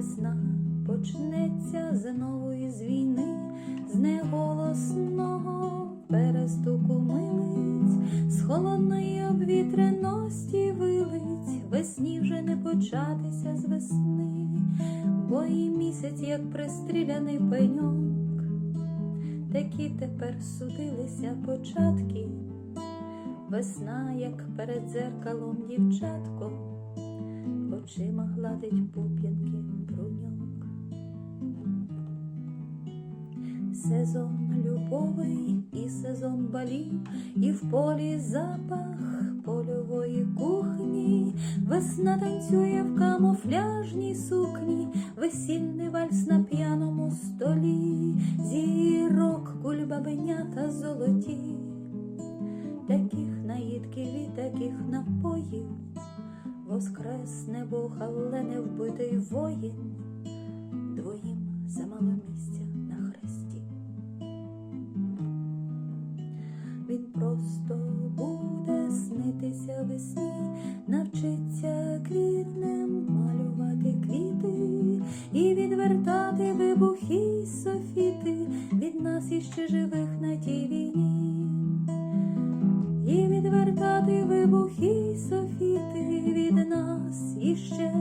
весна почнеться знову із війни, з неголосного перестуку милиць, з холодної обвітреності вилиць, весні вже не початися з весни, бо і місяць, як пристріляний пеньок, такі тепер судилися початки. Весна, як перед дзеркалом дівчатко, очима гладить пуп'янки Сезон любовий і сезон балів, і в полі запах польової кухні, весна танцює в камуфляжній сукні, весільний вальс на п'яному столі, зірок кульбабенята золоті. Таких наїдків і таких напоїв, воскресне Бог, але не вбитий воїн, двоїм замало місця на хресті. Буде весні, навчиться квітнем малювати квіти і відвертати вибухи софіти від нас іще живих на тій війні і відвертати вибухи софіти від нас іще.